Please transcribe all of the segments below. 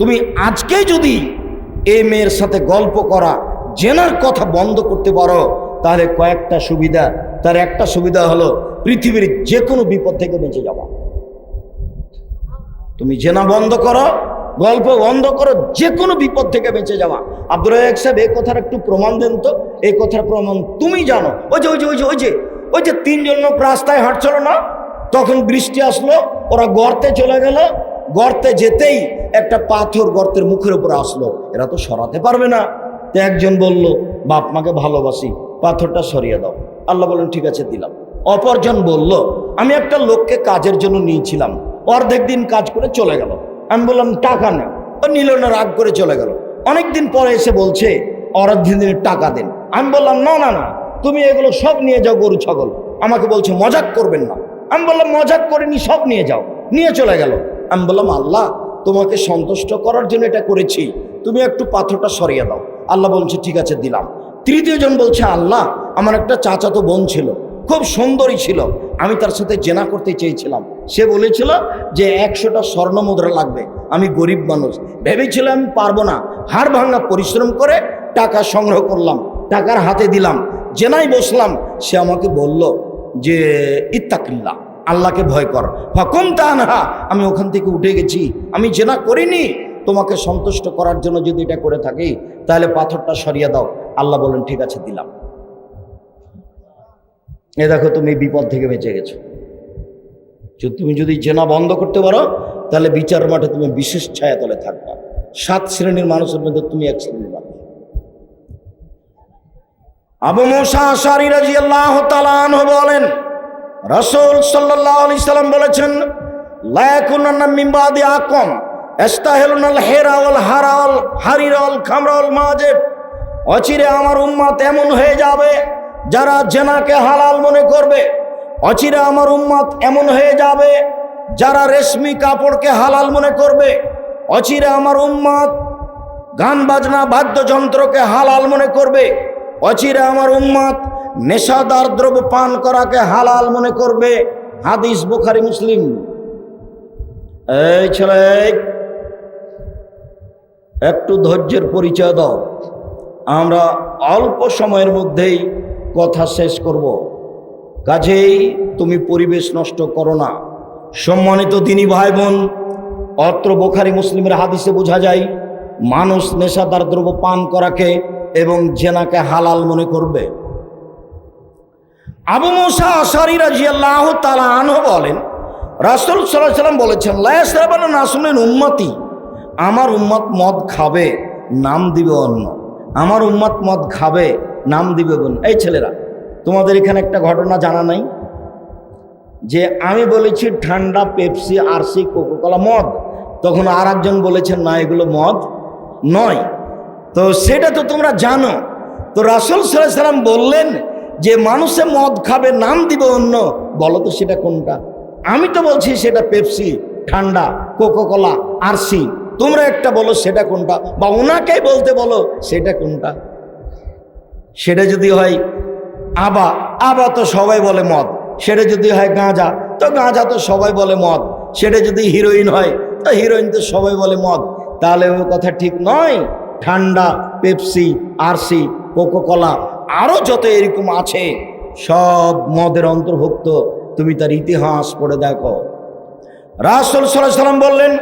তুমি আজকে যদি এই মেয়ের সাথে গল্প করা, জেনার কথা বন্ধ করতে পারো, তাহলে কয়েকটা সুবিধা, তার একটা সুবিধা হলো পৃথিবীর যে কোনো বিপদ থেকে বেঁচে যাওয়া। তুমি জেনা বন্ধ করো, গল্প বন্ধ করো যে কোনো বিপদ থেকে বেঁচে যাওয়া। আব্দুল রাজাক সাহেব এই কথার একটু প্রমাণ দেন তো এই কথার প্রমাণ তুমি জানো। ওই যে ওই যে ওই যে ওই যে ওই যে তিনজন লোক রাস্তায় হাঁটছিল না, তখন বৃষ্টি আসলো, ওরা গর্তে চলে গেল গর্তে যেতেই একটা পাথর গর্তের মুখের উপরে আসলো। এরা তো সরাতে পারবে না। তো একজন বলল, বাপ মাকে ভালোবাসি, পাথরটা সরিয়ে দাও। আল্লাহ বলেন ঠিক আছে, দিলাম। অপরজন বলল, আমি একটা লোককে কাজের জন্য নিয়েছিলাম। অর্ধেক দিন কাজ করে চলে গেল। আমি বললাম, টাকা নেই। ও নিল না, রাগ করে চলে গেল। অনেক দিন পরে এসে বলছে, অর্ধেক দিনের টাকা দেন। আমি বললাম, না না না, তুমি এগুলো সব নিয়ে যাও, গরু, ছাগল। আমাকে বলছে, মজাক করবেন না। আমি বললাম, মজাক করিনি, সব নিয়ে যাও। নিয়ে চলে গেল। আমি বললাম, আল্লাহ, তোমাকে সন্তুষ্ট করার জন্য এটা করেছি। তুমি একটু পাথরটা সরিয়ে দাও। আল্লাহ বলছে, ঠিক আছে, দিলাম। তৃতীয় জন বলছে, আল্লাহ, আমার একটা চাচাতো বোন ছিল, খুব সুন্দরী ছিল। আমি তার সাথে জেনা করতে চেয়েছিলাম। সে বলেছিল যে, একশোটা স্বর্ণ মুদ্রা লাগবে, আমি গরিব মানুষ। ভেবেছিলাম পারব না। হাড় ভাঙা পরিশ্রম করে টাকা সংগ্রহ করলাম, টাকার হাতে দিলাম। জেনাই বসলাম। সে আমাকে বলল যে ইত্তাকিল্লা আল্লাহকে ভয় কর। ফকুম তানহা আমি ওখান থেকে উঠে গেছি। আমি জেনা করিনি। তোমাকে সন্তুষ্ট করার জন্য যদি এটা করে থাকি, তাহলে পাথরটা সরিয়ে দাও। আল্লাহ বলেন, ঠিক আছে, দিলাম। এ দেখো, তুমি বিপদ থেকে বেঁচে গেছো। তুমি যদি জেনা বন্ধ করতে পারো, তাহলে বিচার মাঠে তুমি বিশেষ ছায়াতলে থাকবা। সাত শ্রেণির মানুষের মধ্যে তুমি এক শ্রেণির মানুষ। আবু মোসা আশারি রাজি আল্লাহ বলেন রসুল সাল্লাহ আলি সাল্লাম বলেছেন লায়াকুন্না মিম্বাদি আকম এস্তাহেলুনাল হেরাওয়াল হারাওয়াল হারিরাওয়াল খামরাওয়াল মাজেব অচিরে আমার উম্মাত এমন হয়ে যাবে যারা জেনাকে হালাল মনে করবে। অচিরে আমার উম্মাত এমন হয়ে যাবে যারা রেশমি কাপড়কে হালাল মনে করবে। অচিরে আমার উম্মাত গান বাজনা বাদ্যযন্ত্রকে হালাল মনে করবে। অচিরে আমার উম্মাত নেশাদার দ্রব্য পান করাকে হালাল মনে করবে। হাদিস বুখারি, মুসলিম। এই ছেলে, একটু ধৈর্যের পরিচয় দাও। আমরা অল্প সময়ের মধ্যেই কথা শেষ করব। কাজেই তুমি পরিবেশ নষ্ট করো না। সম্মানিত দিনী ভাই বোন অত্র বোখারি, মুসলিমের হাদিসে বোঝা যায়, মানুষ নেশাদার দ্রব্য পান করাকে এবং জেনাকে হালাল মনে করবে। আবু মুসা আশারি রাজিয়াল্লাহ তালা আনহ বলেন, রাসুল সাল্লাহ সাল্লাম বলেছেন লায়াসরাবান নাসুলেন উম্মতি, আমার উম্মত মদ খাবে, নাম দিবে অন্য। আমার উম্মত মদ খাবে, নাম দিবে বোন এই ছেলেরা, তোমাদের এখানে একটা ঘটনা জানা নাই? যে আমি বলেছি ঠান্ডা, পেপসি, আরসি, কোকোকলা মদ। তখন আর একজন বলেছেন, না, এগুলো মদ নয়। তো সেটা তো তোমরা জানো। তো রাসুল সাল্লাহ সাল্লাম বললেন যে মানুষে মদ খাবে, নাম দিবে অন্য, বলো তো সেটা কোনটা? আমি তো বলছি সেটা পেপসি, ঠান্ডা, কোকোকলা, আরসি। তোমরা একটা বলো সেটা কোনটা, বা ওনাকেই বলতে বলো সেটা কোনটা। সেটা যদি হয় আবা আবা তো সবাই বলে মদ। সেটা যদি হয় গাঁজা, তো গাঁজা তো সবাই বলে মদ। সেটা যদি হিরোইন হয়, তো হিরোইন তো সবাই বলে মদ। তাহলে ওই কথা ঠিক নয়। ঠান্ডা, পেপসি, আরসি, কোকোকলা আরও যত এরকম আছে, সব মদের অন্তর্ভুক্ত। তুমি তার ইতিহাস পড়ে দেখো। রাসুল সাল্লাম বললেন,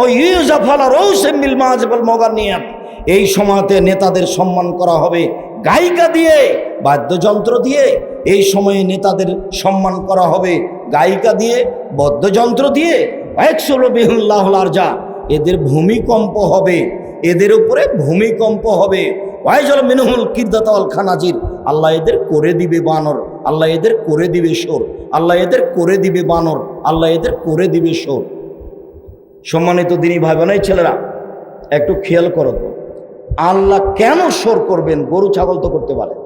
ও ইউজাফালা রৌসেমিল মাজবল মগানিয়াত এই সময়তে নেতাদের সম্মান করা হবে গায়িকা দিয়ে, বাদ্যযন্ত্র দিয়ে। এই সময়ে নেতাদের সম্মান করা হবে গায়িকা দিয়ে, বাদ্যযন্ত্র দিয়ে। একশোলো বিহুল্লাহ যা এদের ভূমিকম্প হবে। এদের উপরে ভূমিকম্প হবে। ওয়াইজল মিনহুল কিদ্দাতাল খানাজির। আল্লাহ এদের করে দিবে বানর, আল্লাহ এদের করে দিবে সোর আল্লাহ এদের করে দিবে বানর, আল্লাহ এদের করে দিবে সোর সম্মানিত দিনী ভাই বোনাই ছেলেরা, একটু খেয়াল করো তো। আল্লাহ কেন সোর করবেন? গরু, ছাগল তো করতে পারেন।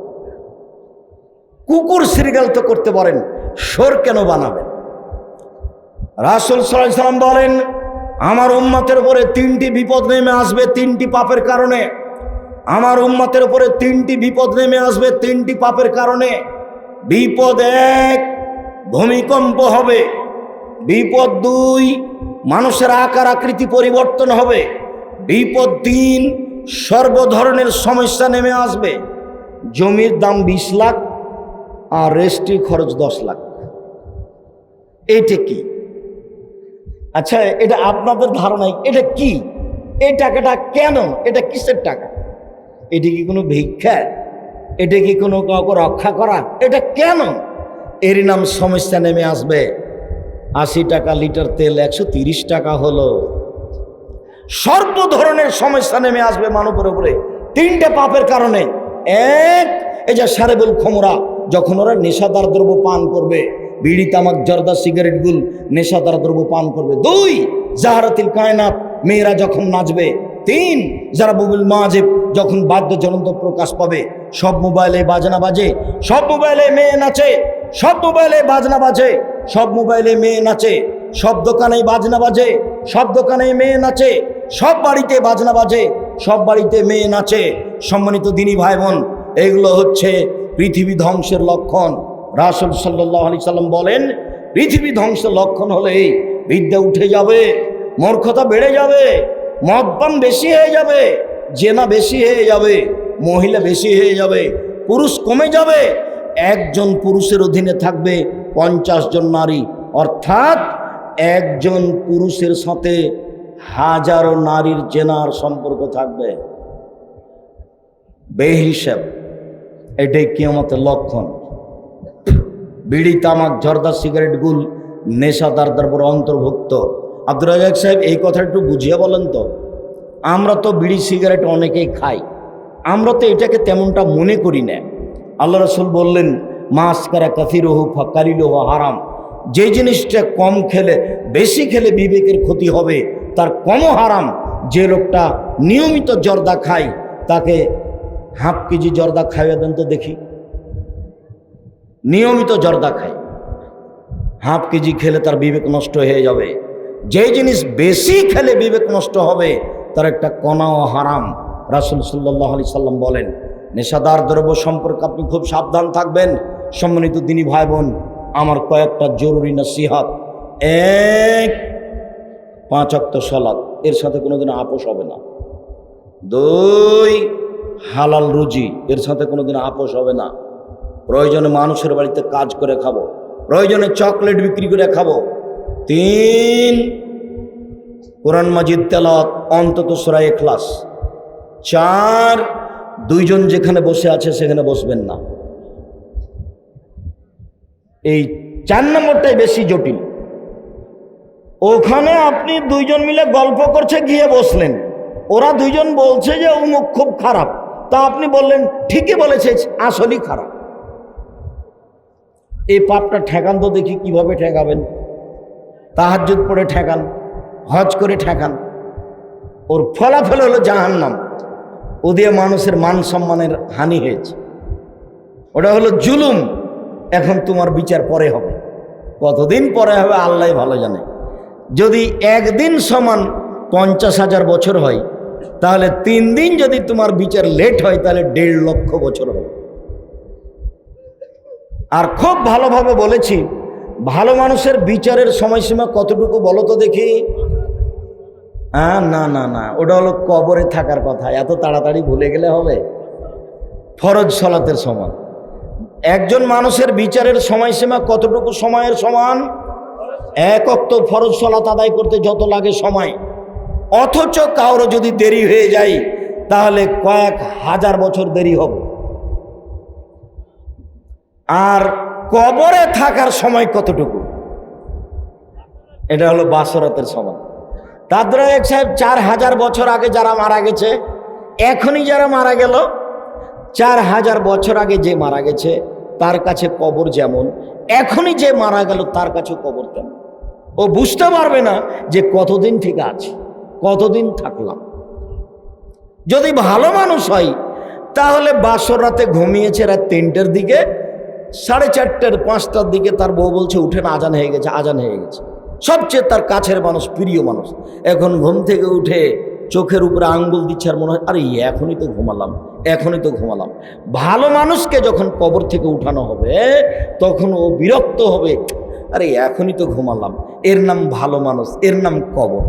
কুকুর, সিরিগাল তো করতে পারেন। সোর কেন বানাবেন? রাসুল সাল্লাম বলেন, আমার উম্মতের উপরে তিনটি বিপদ নেমে আসবে তিনটি পাপের কারণে। আমার উম্মতের উপরে তিনটি বিপদ নেমে আসবে, তিনটি পাপের কারণে। বিপদ এক, ভূমিকম্প হবে। বিপদ দুই, মানুষের আকার আকৃতি পরিবর্তন হবে। বিপদ দিন সর্ব ধরনের সমস্যা নেমে আসবে। জমির দাম বিশ লাখ আর রেস্ট্রি খরচ দশ লাখ। এইটা কি? আচ্ছা এটা আপনাদের ধারণায় এটা কি? এই টাকাটা কেন? এটা কিসের টাকা? এটা কি কোনো ভিক্ষা? এটা কি কোনো কাউকে রক্ষা করা? এটা কেন? এরই নাম সমস্যা নেমে আসবে। আশি টাকা লিটার তেল একশো টাকা হলো। সর্ব ধরনের সমস্যা নেমে আসবে মানবের উপরে। তিনটে পাপের কারণে। এক, এই যে সারেবুল খমরা, যখন ওরা নেশাদার দ্রব্য পান করবে, বিড়ি, তামাক, জর্দা, সিগারেট, গুল, নেশাদার দ্রব্য পান করবে। দুই, জাহারাতিল কায়নাত, মেয়েরা যখন নাচবে তিন যারা বুবুল মাজেব যখন বাদ্য জ্বলন্ত প্রকাশ পাবে, সব মোবাইলে বাজনা বাজে, সব মোবাইলে মেয়ে নাচে, সব মোবাইলে বাজনা বাজে, সব মোবাইলে মেয়ে নাচে, সব দোকানে বাজনা বাজে, সব দোকানে মেয়ে নাচে, সব বাড়িতে বাজনা বাজে, সব বাড়িতে মেয়ে নাচে। সম্মানিত দিনী ভাই বোন এগুলো হচ্ছে পৃথিবী ধ্বংসের লক্ষণ। রাসুল সাল্লাহ আলি সাল্লাম বলেন, পৃথিবী ধ্বংসের লক্ষণ হলে বিদ্যা উঠে যাবে, মূর্খতা বেড়ে যাবে। মদপান বেশি হয়ে যাবে, জেনা বেশি হয়ে যাবে, মহিলা বেশি হয়ে যাবে, পুরুষ কমে যাবে। একজন পুরুষের অধীনে থাকবে পঞ্চাশ জন নারী। অর্থাৎ একজন পুরুষের সাথে হাজারো নারীর জেনার সম্পর্ক থাকবে। বেহিসাব, এটাই কিয়ামতের লক্ষণ। বিড়ি, তামাক, জর্দা, সিগারেট, গুল নেশাদারদের উপর অন্তর্ভুক্ত। আব্দুর রাজাক সাহেব, এই কথা একটু বুঝিয়ে বলেন তো। আমরা তো বিড়ি, সিগারেট অনেকেই খাই। আমরা তো এটাকে তেমনটা মনে করি না। আল্লাহ রসুল বললেন মাছ কারা কাথির হু ফাকারিল হারাম। যে জিনিসটা কম খেলে, বেশি খেলে বিবেকের ক্ষতি হবে, তার কমও হারাম। যে লোকটা নিয়মিত জর্দা খায়, তাকে হাফ কেজি জর্দা খাইয়ে দেন তো দেখি। নিয়মিত জর্দা খায়। হাফ কেজি খেলে তার বিবেক নষ্ট হয়ে যাবে। যে জিনিস বেশি খেলে বিবেক নষ্ট হবে, তার একটা কণাও হারাম। রাসুল সাল্লাহ আলি সাল্লাম বলেন, নেশাদার দ্রব্য সম্পর্কে আপনি খুব সাবধান থাকবেন। সম্মানিত দিনী ভাই বোন আমার কয়েকটা জরুরি নসিহাত। এক, পাঁচ অক্ত সলাদ এর সাথে কোনোদিন আপোষ হবে না। দুই, হালাল রুজি, এর সাথে কোনোদিন আপোষ হবে না। প্রয়োজনে মানুষের বাড়িতে কাজ করে খাব। প্রয়োজনে চকলেট বিক্রি করে খাব। তিন। কোরআন মাজিদ তেলাওয়াত, অন্তত সরাই এখলাস চার, দুইজন যেখানে বসে আছে সেখানে বসবেন না। এই চার নম্বরটাই বেশি জটিল। ওখানে আপনি দুইজন মিলে গল্প করছে, গিয়ে বসলেন। ওরা দুইজন বলছে যে, অমুক খুব খারাপ। তা আপনি বললেন, ঠিকই বলেছে আসলেই খারাপ। এই পাপটা ঠেকান তো দেখি কীভাবে ঠেকাবেন। তাহাজুদ পড়ে ঠেকান, হজ করে ঠেকান। ওর ফলাফল হলো জাহান্নাম। ও দিয়ে মানুষের মান সম্মানের হানি হয়েছে। ওটা হলো জুলুম। এখন তোমার বিচার পরে হবে। কতদিন পরে হবে আল্লাহ ভালো জানে। যদি একদিন সমান পঞ্চাশ হাজার বছর হয়, তাহলে তিন দিন যদি তোমার বিচার লেট হয়, তাহলে দেড় লক্ষ বছর হবে। আর খুব ভালোভাবে বলেছি ভালো মানুষের বিচারের সময়সীমা কতটুকু বলো তো দেখি? হ্যাঁ না না না, ওটা হলো কবরে থাকার কথা, এত তাড়াতাড়ি ভুলে গেলে হবে। ফরজ সলাতের সমান। একজন মানুষের বিচারের সময়সীমা কতটুকু সময়ের সমান? এক অক্ত ফরজ সলাত আদায় করতে যত লাগে সময়। অথচ কারও যদি দেরি হয়ে যায়, তাহলে কয়েক হাজার বছর দেরি হবে। আর কবরে থাকার সময় কতটুকু? এটা হলো বাসরাতের সময়। তাদের এক সাহেব চার হাজার বছর আগে যারা মারা গেছে, এখনই যারা মারা গেল, চার হাজার বছর আগে যে মারা গেছে, তার কাছে কবর যেমন, এখনই যে মারা গেল, তার কাছে কবর তেমন। ও বুঝতে পারবে না যে কতদিন ঠিক আছে, কতদিন থাকলাম। যদি ভালো মানুষ হয়, তাহলে বাসর রাতে ঘুমিয়েছে রাত তিনটের দিকে সাড়ে চারটের পাঁচটার দিকে তার বউ বলছে, উঠে না, আজান হয়ে গেছে, আজান হয়ে গেছে। সবচেয়ে তার কাছের মানুষ, প্রিয় মানুষ। এখন ঘুম থেকে উঠে চোখের উপরে আঙ্গুল দিচ্ছে আর মনে হয়, আরে, এখনই তো ঘুমালাম, এখনই তো ঘুমালাম। ভালো মানুষকে যখন কবর থেকে উঠানো হবে, তখন ও বিরক্ত হবে, আরে, এখনই তো ঘুমালাম। এর নাম ভালো মানুষ, এর নাম কবর।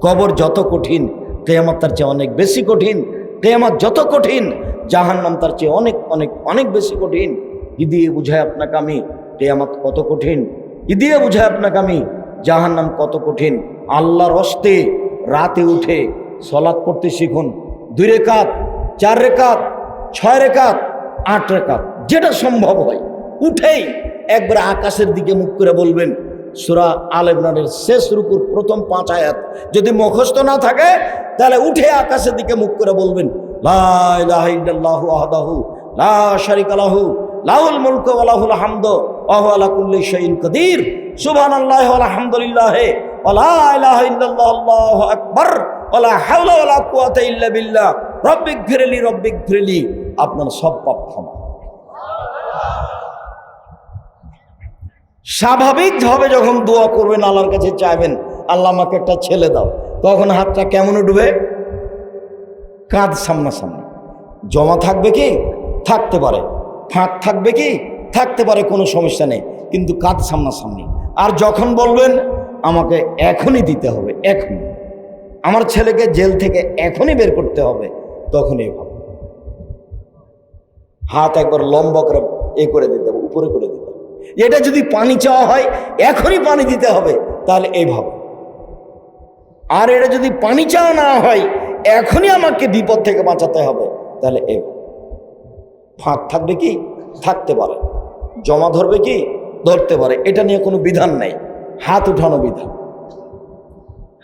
কবর যত কঠিন, কেয়ামত তার চেয়ে অনেক বেশি কঠিন, কেয়ামত যত কঠিন, জাহান্নাম তার চেয়ে অনেক অনেক অনেক বেশি কঠিন। কি দিয়ে বুঝায় আপনাকে আমি? কেয়ামত কত কঠিন। কি দিয়ে বুঝায় আপনাকে আমি? জাহান্নাম কত কঠিন। আল্লাহর হস্তে রাতে উঠে সলাৎ করতে শিখুন। দুই রেখাত, চার রেখাত, ছয় রেখাত, আট রেখাত, যেটা সম্ভব হয়। উঠেই একবার আকাশের দিকে মুখ করে বলবেন, সুরা আল ইমরানের শেষ রুকুর প্রথম পাঁচ আয়াত যদি মুখস্থ না থাকে, তাহলে উঠে আকাশের দিকে মুখ করে বলবেন, লা ইলাহা ইল্লাল্লাহু আহদাহু লা শারিকা লাহু লাহুল মুলকু ওয়া লাহুল হামদু ওয়া হুয়া আলা কুল্লি শাইইন কাদির। সুবহানাল্লাহি ওয়া আলহামদুলিল্লাহি। ওয়া লা ইলাহা ইল্লাল্লাহু, আল্লাহু আকবার। ওয়া লা হাওলা ওয়া লা কুওয়াতা ইল্লা বিল্লাহ। রব্বিগফিরলি রব্বিগফিরলি আপনার সব পাপ ক্ষমা। স্বাভাবিকভাবে যখন দোয়া করবেন, আল্লাহর কাছে চাইবেন, আল্লাহ আমাকে একটা ছেলে দাও। তখন হাতটা কেমন উঠবে কাঁধ সামনাসামনি। জমা থাকবে কি? থাকতে পারে। ফাঁক থাকবে কি? থাকতে পারে, কোনো সমস্যা নেই। কিন্তু কাঁধ সামনাসামনি। আর যখন বলবেন, আমাকে এখনই দিতে হবে এখন আমার ছেলেকে জেল থেকে এখনই বের করতে হবে, তখনই ভাব হাত একবার লম্বা করে এ করে দিতে হবে, উপরে করে দিতে হবে। এটা যদি পানি চাওয়া হয়, এখনই পানি দিতে হবে, তাহলে এইভাবে আর এটা যদি পানি চাওয়া না হয়, এখনই আমাকে বিপদ থেকে বাঁচাতে হবে, তাহলে এই ফাঁক থাকবে কি? থাকতে পারে। জমা ধরবে কি? ধরতে পারে। এটা নিয়ে কোনো বিধান নেই। হাত উঠানো বিধান।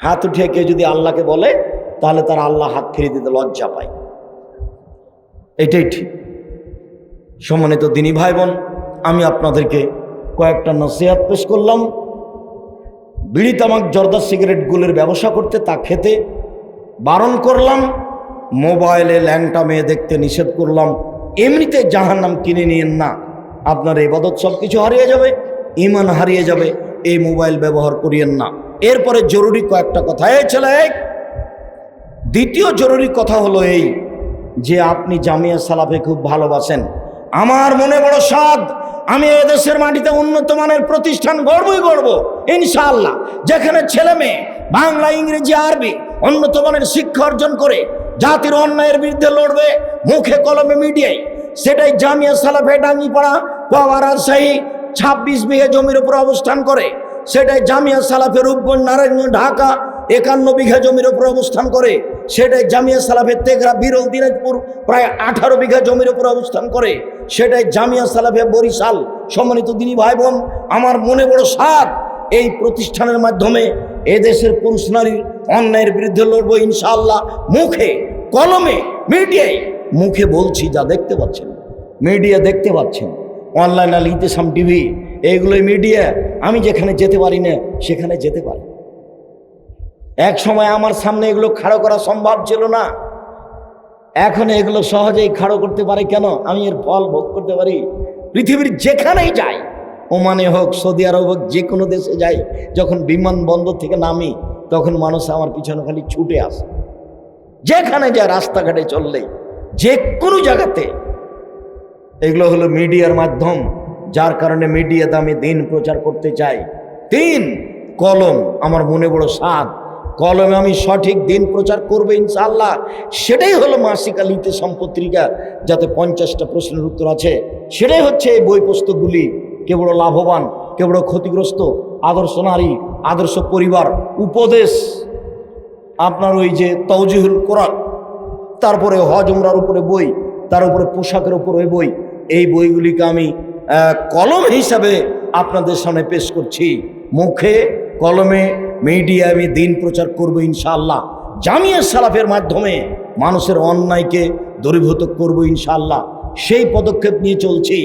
হাত উঠিয়ে কেউ যদি আল্লাহকে বলে, তাহলে তার আল্লাহ হাত ফিরিয়ে দিতে লজ্জা পায়। এটাই ঠিক। সম্মানিত দিনী ভাই বোন আমি আপনাদেরকে কয়েকটা নসিহাত পেশ করলাম। বিড়ি, তামাক, জর্দা সিগারেটগুলোর ব্যবসা করতে, তা খেতে বারণ করলাম। মোবাইলে ল্যাংটা মেয়ে দেখতে নিষেধ করলাম। এমনিতে জাহান্নাম কিনে নিয়েন না। আপনার এবাদত সব কিছু হারিয়ে যাবে ইমান হারিয়ে যাবে, এই মোবাইল ব্যবহার করিয়েন না। এরপরে জরুরি কয়েকটা কথা। এই ছেলে। দ্বিতীয় জরুরি কথা হলো এই যে আপনি জামিয়া সালাফে খুব ভালোবাসেন। আমার মনে বড় স্বাদ, আমি এদেশের মাটিতে উন্নত মানের প্রতিষ্ঠান গড়বই গড়ব, ইনশাআল্লাহ। যেখানে ছেলে মেয়ে, বাংলা, ইংরেজি, আরবি, উন্নত মানের শিক্ষা অর্জন করে জাতির অন্যায়ের বিরুদ্ধে লড়বে, মুখে কলমে মিডিয়ায়। সেটাই জামিয়া সালাফে ডাঙ্গিপাড়া পাওয়া রাজশাহী, ছাব্বিশ বিঘে জমির উপর অবস্থান করে। সেটাই জামিয়া সালাফের রূপগঞ্জ, নারায়ণগঞ্জ, ঢাকা, একান্ন বিঘা জমির উপর অবস্থান করে। সেটাই জামিয়া সালাফের তেগরা বিরল দিনাজপুর, প্রায় আঠারো বিঘা জমির উপর অবস্থান করে। সেটাই জামিয়া সালাফে বরিশাল, সম্মানিত দিনী ভাই বোন, আমার মনে বড় সাত এই প্রতিষ্ঠানের মাধ্যমে এদেশের পুরুষ নারীর অন্যায়ের বিরুদ্ধে লড়বো ইনশাল্লাহ মুখে, কলমে, মিডিয়ায়। মুখে বলছি, যা দেখতে পাচ্ছেন। মিডিয়া দেখতে পাচ্ছেন। অনলাইন আল ইতেসাম টিভি এইগুলোই মিডিয়া। আমি যেখানে যেতে পারি না, সেখানে যেতে পারি। এক সময় আমার সামনে এগুলো খাড়ো করা সম্ভব ছিল না। এখন এগুলো সহজেই খাড়ো করতে পারে কেন? আমি এর ফল ভোগ করতে পারি। পৃথিবীর যেখানেই যাই ওমানে হোক, সৌদি আরব হোক, যে কোনো দেশে যাই, যখন বিমানবন্দর থেকে নামি, তখন মানুষ আমার পিছনে খালি ছুটে আসে। যেখানে যায় রাস্তাঘাটে চললে, যে কোনো জায়গাতে। এগুলো হলো মিডিয়ার মাধ্যম, যার কারণে মিডিয়াতে আমি দিন প্রচার করতে চাই তিন, কলম, আমার মনে বড় সাত কলমে আমি সঠিক দিন প্রচার করব ইনশাআল্লাহ। সেটাই হলো মাসিক আলিতে সম্পত্রিকা যাতে পঞ্চাশটা প্রশ্নের উত্তর আছে। সেটাই হচ্ছে এই বই পুস্তকগুলি কে বড় লাভবান, কে বড় ক্ষতিগ্রস্ত, আদর্শ নারী, আদর্শ পরিবার, উপদেশ, আপনার ওই যে তৌজিহুল কোরআন, তারপরে হজ উমরার উপরে বই, তার উপরে পোশাকের উপরে বই, এই বইগুলিকে আমি কলম হিসাবে আপনাদের সামনে পেশ করছি। মুখে, কলমে মিডিয়া আমি দিন প্রচার করব ইনশাআল্লাহ। জামিয়া সালাফের মাধ্যমে মানুষের অন্যায়কে দূরীভূত করব ইনশাআল্লাহ। সেই পদক্ষেপ নিয়ে চলছি।